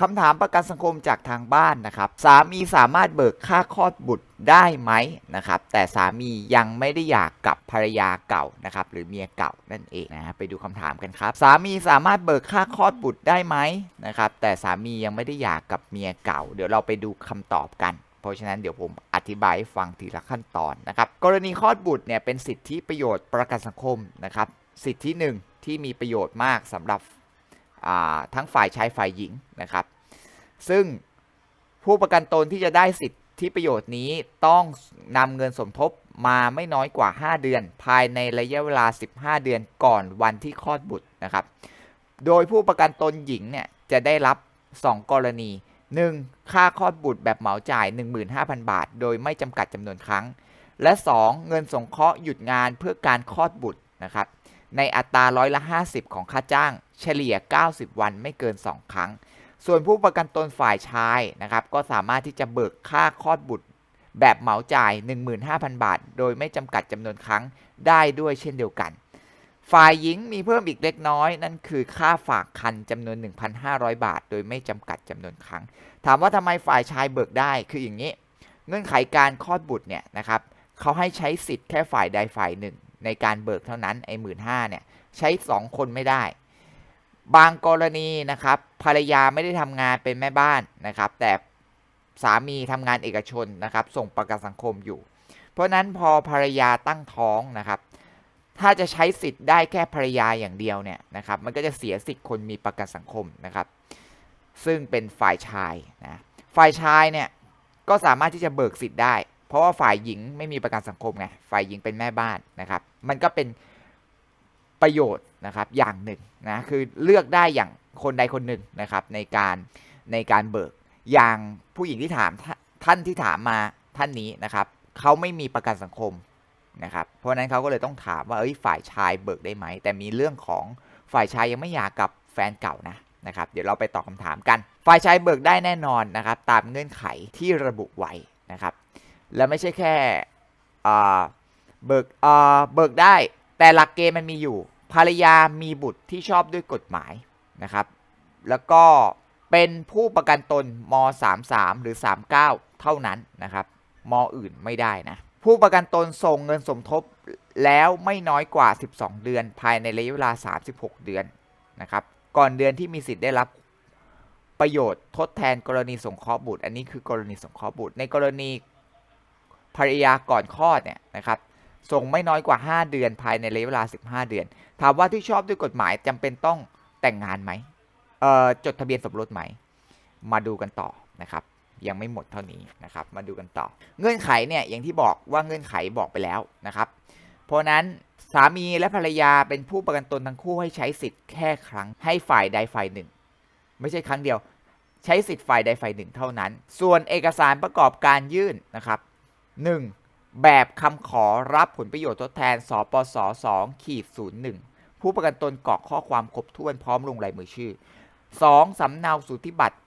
คำถามประกันสังคมจากทางบ้านนะครับ สามีสามารถเบิกค่าคลอดบุตรได้ไหมนะครับ แต่สามียังไม่ได้หย่ากกับภรรยาเก่านะครับ หรือเมียเก่านั่นเองนะฮะไปดูคำถามกันครับ สามีสามารถเบิกค่าคลอดบุตรได้ไหมนะครับ แต่สามียังไม่ได้หย่ากกับเมียเก่า เดี๋ยวเราไปดูคำตอบกันเพราะฉะนั้นเดี๋ยวผมอธิบายให้ฟังทีละขั้นตอนนะครับ กรณีคลอดบุตรเนี่ยเป็นสิทธิประโยชน์ประกันสังคมนะครับ สิทธิหนึ่งที่มีประโยชน์มากสำหรับ ทั้งฝ่ายชายฝ่ายหญิงนะครับ ซึ่งผู้ประกันตนที่จะได้สิทธิประโยชน์นี้ต้องนำเงินสมทบมาไม่น้อยกว่า 5 เดือน ภายในระยะเวลา 15 เดือนก่อนวันที่คลอดบุตรนะครับ โดยผู้ประกันตนหญิงเนี่ยจะได้รับ 2 กรณี 1. ค่าคลอดบุตรแบบเหมาจ่าย 15,000 บาท โดยไม่จำกัดจำนวนครั้ง และ 2. เงินสงเคราะห์หยุดงานเพื่อการคลอดบุตรนะครับ ในอัตราร้อยละ 50 ของค่าจ้าง เฉลี่ย 90 วันไม่เกิน 2 ครั้ง ส่วนผู้ประกันตนฝ่ายชายนะครับก็สามารถที่จะเบิกค่าคลอดบุตรแบบเหมาจ่าย 15,000 บาท โดยไม่จำกัดจำนวนครั้งได้ด้วยเช่นเดียวกัน ฝ่ายหญิงมีเพิ่มอีกเล็กน้อย นั่นคือค่าฝากคันจำนวน 1,500 บาท โดยไม่จำกัดจำนวนครั้ง ถามว่าทำไมฝ่ายชายเบิกได้คืออย่างนี้ เงื่อนไขการคลอดบุตรเนี่ยนะครับเขาให้ใช้สิทธิ์แค่ฝ่ายใดฝ่ายหนึ่ง ในการเบิกเท่านั้นไอ้หมื่นห้าเนี่ยใช้ 2 คนไม่ได้ บางกรณีนะครับภรรยาไม่ได้ทำงานเป็นแม่บ้านนะครับ แต่สามีทำงานเอกชนนะครับ ส่งประกันสังคมอยู่ เพราะฉะนั้นพอภรรยาตั้งท้องนะครับ ถ้าจะใช้สิทธิ์ได้แค่ภรรยาอย่างเดียวเนี่ยนะครับ มันก็จะเสียสิทธิ์คนมีประกันสังคมนะครับ ซึ่งเป็นฝ่ายชายนะฝ่ายชายเนี่ยก็สามารถที่จะเบิกสิทธิ์ได้ เพราะว่าฝ่ายหญิงไม่มีประกันสังคมไงฝ่ายหญิงเป็นแม่บ้านนะครับ มันก็เป็นประโยชน์นะครับอย่างหนึ่งนะคือเลือกได้อย่างคนใดคนหนึ่งนะครับ ในการในการเบิกอย่างผู้หญิงที่ถามท่านที่ถามมาท่านนี้นะครับเขาไม่มีประกันสังคมนะครับ เพราะฉะนั้นเขาก็เลยต้องถามว่าเอ้ยฝ่ายชายเบิกได้ไหม แต่มีเรื่องของฝ่ายชายยังไม่อยากกับแฟนเก่านะนะครับ เดี๋ยวเราไปตอบคำถามกัน ฝ่ายชายเบิกได้แน่นอนนะครับ ตามเงื่อนไขที่ระบุไว้นะครับ และไม่ใช่แค่เบิกเบิกได้ แต่หลักเกณฑ์มันมีอยู่ ภรรยามีบุตรที่ชอบด้วยกฎหมายนะครับ แล้วก็เป็นผู้ประกันตนม 33 หรือ 39 เท่านั้นนะครับมอื่นไม่ได้นะ ผู้ประกันตนส่งเงินสมทบแล้วไม่น้อยกว่า 12 เดือน ภายในระยะเวลา 36 เดือนนะครับ ก่อนเดือนที่มีสิทธิ์ได้รับประโยชน์ทดแทนกรณีสงเคราะห์บุตร อันนี้คือกรณีสงเคราะห์บุตร ในกรณี ภรรยาก่อนคลอดเนี่ยนะครับส่งไม่น้อยกว่า 5 เดือนภายในระยะเวลา 15 เดือน ถามว่าที่ชอบด้วยกฎหมายจำเป็นต้องแต่งงานไหมเอ่อจดทะเบียนสมรสไหม มาดูกันต่อนะครับ ยังไม่หมดเท่านี้นะครับ มาดูกันต่อ เงื่อนไขเนี่ยอย่างที่บอกว่าเงื่อนไขบอกไปแล้วนะครับ เพราะนั้นสามีและภรรยาเป็นผู้ประกันตนทั้งคู่ให้ใช้สิทธิ์แค่ครั้งให้ฝ่ายใดฝ่ายหนึ่ง ไม่ใช่ครั้งเดียว ใช้สิทธิ์ฝ่ายใดฝ่ายหนึ่งเท่านั้น ส่วนเอกสารประกอบการยื่นนะครับ 1. แบบคำขอรับผลประโยชน์ทดแทน สปส2ขีด01 ผู้ประกันตนกรอกข้อความครบถ้วนพร้อมลงลายมือชื่อ 2. สำเนาสุทธิบัตร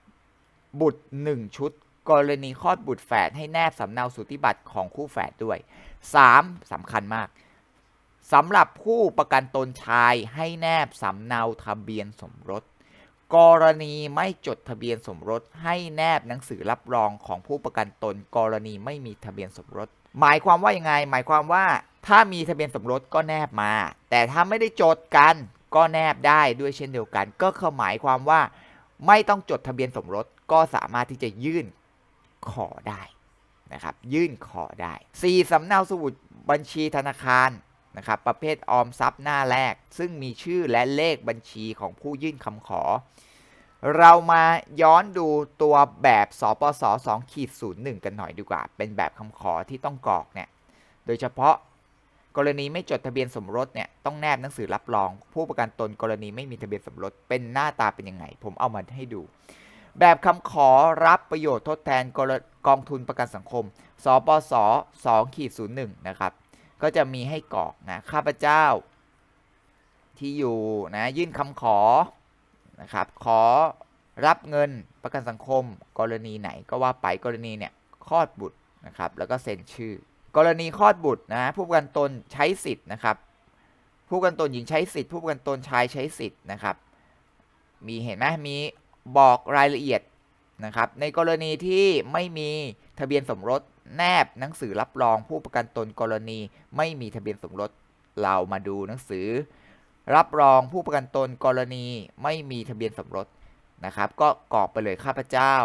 บุตร 1 ชุด กรณีคลอดบุตรแฝดให้แนบสำเนาสุทธิบัตรของคู่แฝดด้วย 3. สำคัญมากสำหรับผู้ประกันตนชายให้แนบสำเนาทะเบียนสมรส กรณีไม่จดทะเบียนสมรส ให้แนบหนังสือรับรองของผู้ประกันตน กรณีไม่มีทะเบียนสมรส หมายความว่ายังไง หมายความว่า ถ้ามีทะเบียนสมรสก็แนบมา แต่ถ้าไม่ได้จดกันก็แนบได้ด้วยเช่นเดียวกัน ก็คือหมายความว่า ไม่ต้องจดทะเบียนสมรสก็สามารถที่จะยื่นขอได้นะครับยื่นขอได้ 4. สำเนาสมุดบัญชีธนาคาร นะครับประเภทออมทรัพย์หน้าแรก ซึ่งมีชื่อและเลขบัญชีของผู้ยื่นคำขอ เรามาย้อนดูตัวแบบสปส2ขีด01 กันหน่อยดีกว่า เป็นแบบคำขอที่ต้องกรอกเนี่ยโดยเฉพาะกรณีไม่จดทะเบียนสมรสเนี่ยต้องแนบหนังสือรับรอง ผู้ประกันตนกรณีไม่มีทะเบียนสมรสเป็นหน้าตาเป็นยังไง ผมเอามาให้ดู แบบคำขอรับประโยชน์ทดแทนกองทุนประกันสังคม สปส2ขีด01 นะครับ ก็จะมีให้กรอกนะข้าพเจ้า ที่อยู่นะยื่นคำขอนะครับขอรับเงินประกันสังคม กรณีไหนก็ว่าไปกรณีเนี่ยคลอดบุตรนะครับแล้วก็เซ็นชื่อ กรณีคลอดบุตรนะผู้ประกันตนใช้สิทธิ์นะครับ ผู้ประกันตนหญิงใช้สิทธิ์ผู้ประกันตนชายใช้สิทธิ์นะครับ มีเห็นไหมมีบอกรายละเอียดนะครับในกรณีที่ไม่มีทะเบียนสมรส แนบหนังสือรับรองผู้ประกันตนกรณี ไม่มีทะเบียนสมรสเรามาดูหนังสือ รับรองผู้ประกันตนกรณี ไม่มีทะเบียนสมรสนะครับ ก็กรอกไปเลยข้าพเจ้า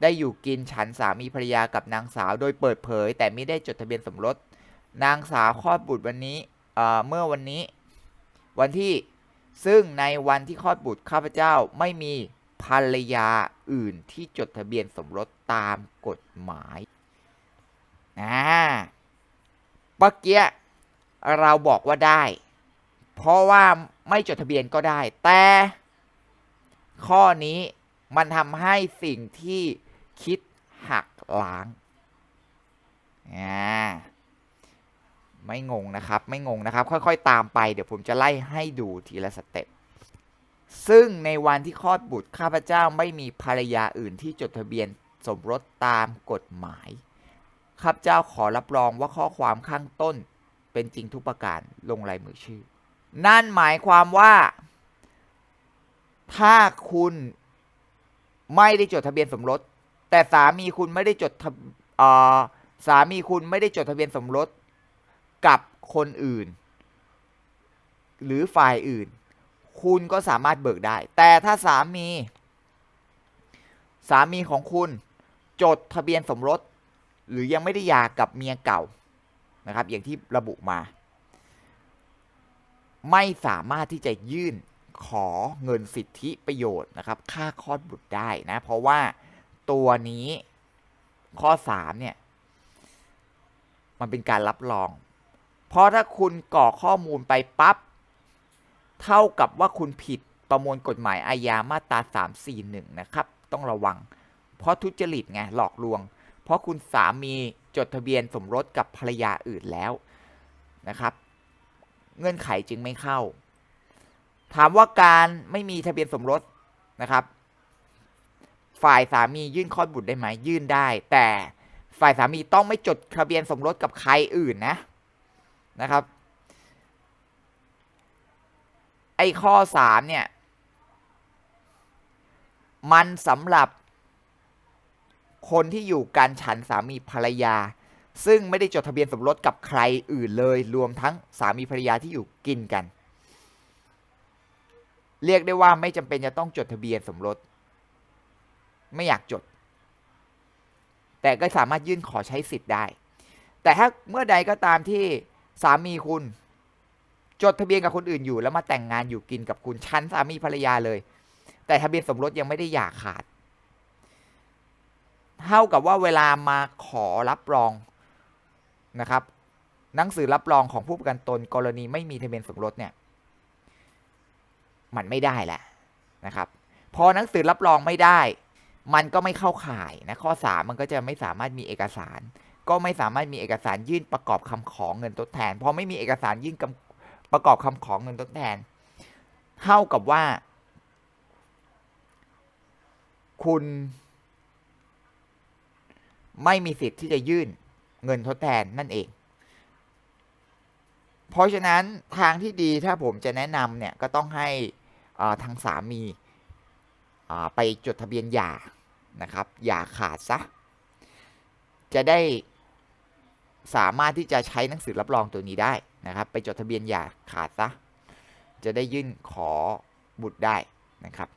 ได้อยู่กินฉันสามีภรรยากับนางสาวโดยเปิดเผย แต่ไม่ได้จดทะเบียนสมรสนางสาวคลอดบุตรวันนี้เมื่อวันนี้ วันที่ซึ่งในวันที่คลอดบุตรข้าพเจ้าไม่มีภรรยาอื่นที่จดทะเบียนสมรสตามกฎหมายนะเมื่อกี้เราบอกว่าได้ เพราะว่าไม่จดทะเบียนก็ได้ แต่ข้อนี้มันทำให้สิ่งที่คิดหักล้างอ่าไม่งงนะครับ ไม่งงนะครับ ค่อยๆ ตามไป เดี๋ยวผมจะไล่ให้ดูทีละสเต็ป ซึ่งในวันที่คลอดบุตรข้าพเจ้าไม่มีภรรยาอื่นที่จดทะเบียนสมรสตามกฎหมาย ข้าพเจ้าขอรับรองว่าข้อความข้างต้น เป็นจริงทุกประการลงลายมือชื่อ นั่นหมายความว่า ถ้าคุณไม่ได้จดทะเบียนสมรส แต่สามีคุณไม่ได้จดทะอ่อสามีคุณไม่ได้จดทะเบียนสมรสกับคนอื่น หรือฝ่ายอื่น คุณก็สามารถเบิกได้ แต่ถ้าสามี สามีของคุณจดทะเบียนสมรส หรือยังไม่ได้หย่ากับเมียเก่านะครับ อย่างที่ระบุมา ไม่สามารถที่จะยื่นขอเงินสิทธิประโยชน์นะครับ ค่าคลอดบุตรได้นะ เพราะว่าตัวนี้ข้อ3เนี่ย มันเป็นการรับรอง เพราะถ้าคุณกรอกข้อมูลไปปั๊บเท่ากับว่าคุณผิดประมวลกฎหมายอาญามาตรา341 นะครับ ต้องระวัง เพราะทุจริตไงหลอกลวง เพราะคุณสามีจดทะเบียนสมรสกับภรรยาอื่นแล้วนะครับ เงื่อนไขจึงไม่เข้า ถามว่าการไม่มีทะเบียนสมรสนะครับ ฝ่ายสามียื่นคลอดบุตรได้ไหมยื่นได้ แต่ฝ่ายสามีต้องไม่จดทะเบียนสมรสกับใครอื่นนะนะครับไอ้ข้อสามเนี่ย มันสำหรับ คนที่อยู่กันฉันสามีภรรยา ซึ่งไม่ได้จดทะเบียนสมรสกับใครอื่นเลย รวมทั้งสามีภรรยาที่อยู่กินกัน เรียกได้ว่าไม่จำเป็นจะต้องจดทะเบียนสมรส ไม่อยากจด แต่ก็สามารถยื่นขอใช้สิทธิ์ได้ แต่ถ้าเมื่อใดก็ตามที่สามีคุณ จดทะเบียนกับคนอื่นอยู่ แล้วมาแต่งงานอยู่กินกับคุณชั้นสามีภรรยาเลย แต่ทะเบียนสมรสยังไม่ได้หย่าขาด เท่ากับว่าเวลามาขอรับรองนะครับหนังสือรับรองของผู้ประกันตนกรณีไม่มีทะเบียนสมรสเนี่ยมันไม่ได้แหละนะครับ พอหนังสือรับรองไม่ได้ มันก็ไม่เข้าข่ายนะข้อสามมันก็จะไม่สามารถมีเอกสาร ก็ไม่สามารถมีเอกสารยื่นประกอบคำขอเงินทดแทนพอไม่มีเอกสารยื่นประกอบคำขอเงินทดแทน เท่ากับว่า คุณ ไม่มีสิทธิ์ที่จะยื่นเงินทดแทนนั่นเอง เพราะฉะนั้นทางที่ดีถ้าผมจะแนะนำเนี่ยก็ต้องให้ทางสามีไปจดทะเบียนหย่านะครับหย่าขาดซะ จะได้สามารถที่จะใช้หนังสือรับรองตัวนี้ได้นะครับ ไปจดทะเบียนหย่าขาดซะ จะได้ยื่นขอบุตรได้นะครับ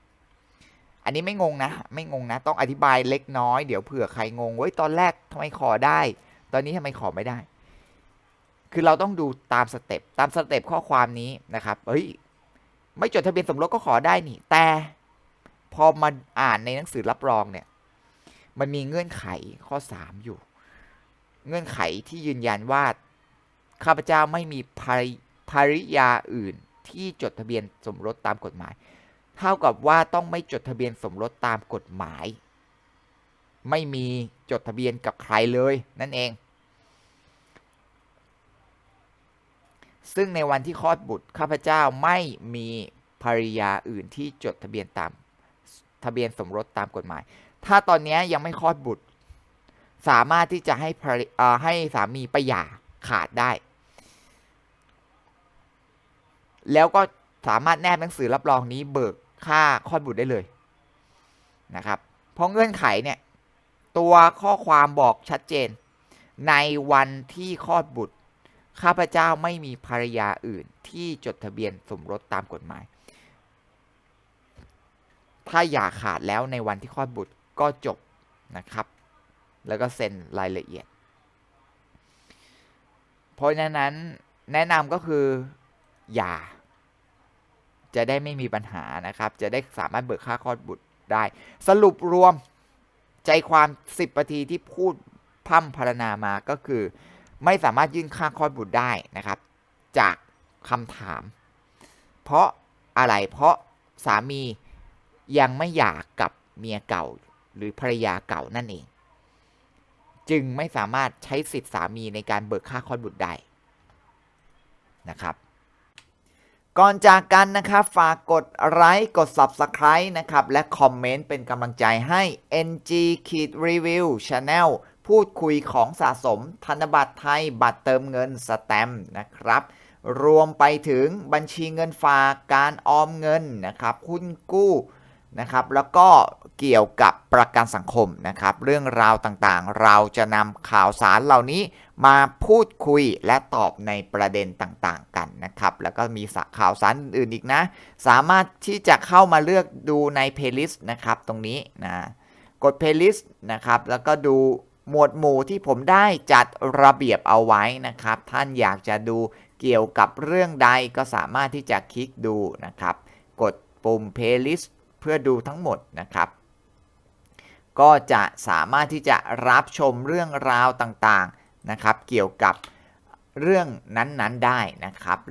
อันนี้ไม่งงนะ ไม่งงนะ ต้องอธิบายเล็กน้อย เดี๋ยวเผื่อใครงงเว้ยตอนแรกทำไมขอได้ ตอนนี้ทำไมขอไม่ได้ คือเราต้องดูตามสเต็ปตามสเต็ปข้อความนี้นะครับเฮ้ยไม่จดทะเบียนสมรสก็ขอได้นี่ แต่พอมาอ่านในหนังสือรับรองเนี่ย มันมีเงื่อนไขข้อ 3 อยู่ เงื่อนไขที่ยืนยันว่าข้าพเจ้าไม่มีภรภริยาอื่นที่จดทะเบียนสมรสตามกฎหมาย เท่ากับว่าต้องไม่จดทะเบียนสมรสตามกฎหมาย ไม่มีจดทะเบียนกับใครเลยนั่นเอง ซึ่งในวันที่คลอดบุตรข้าพเจ้าไม่มีภรรยาอื่นที่จดทะเบียนตามทะเบียนสมรสตามกฎหมาย ถ้าตอนนี้ยังไม่คลอดบุตร สามารถที่จะให้ภรรเอ่อให้สามีไปหย่าขาดได้ แล้วก็สามารถแนบหนังสือรับรองนี้เบิก ค่าคลอดบุตรได้เลยนะครับ เพราะเงื่อนไขเนี่ยตัวข้อความบอกชัดเจน ในวันที่คลอดบุตร ข้าพเจ้าไม่มีภรรยาอื่นที่จดทะเบียนสมรสตามกฎหมาย ถ้าอย่าขาดแล้วในวันที่คลอดบุตรก็จบนะครับ แล้วก็เซ็นรายละเอียด เพราะฉะนั้นแนะนำก็คืออย่า จะได้ไม่มีปัญหานะครับ จะได้สามารถเบิกค่าคลอดบุตรได้ สรุปรวมใจความ10นาทีที่พูดพร่ำพรรณนามาก็คือ ไม่สามารถยื่นค่าคลอดบุตรได้นะครับ จากคำถาม เพราะอะไรเพราะสามียังไม่หย่ากกับเมียเก่าหรือภรรยาเก่านั่นเอง จึงไม่สามารถใช้สิทธิสามีในการเบิกค่าคลอดบุตรได้นะครับ ก่อนจากกันนะครับฝากกดไลค์กด Subscribe นะครับ และคอมเมนต์เป็นกำลังใจให้ NG Kid Review Channel พูดคุยของสะสมธนบัตรไทยบัตรเติมเงินสแตมนะครับ รวมไปถึงบัญชีเงินฝากการออมเงินนะครับหุ้นกู้นะครับ แล้วก็ เกี่ยวกับประกันสังคมนะครับ เรื่องราวต่างๆ เราจะนำข่าวสารเหล่านี้มาพูดคุยและตอบในประเด็นต่างๆกันนะครับ แล้วก็มีข่าวสารอื่นๆอีกนะ สามารถที่จะเข้ามาเลือกดูใน playlist นะครับตรงนี้นะกด playlist นะครับ แล้วก็ดูหมวดหมู่ที่ผมได้จัดระเบียบเอาไว้นะครับ ท่านอยากจะดูเกี่ยวกับเรื่องใดก็สามารถที่จะคลิกดูนะครับ กดปุ่ม playlist เพื่อดูทั้งหมดนะครับ ก็จะสามารถที่จะรับชมเรื่องราวต่างๆนะครับ เกี่ยวกับเรื่องนั้นๆได้นะครับ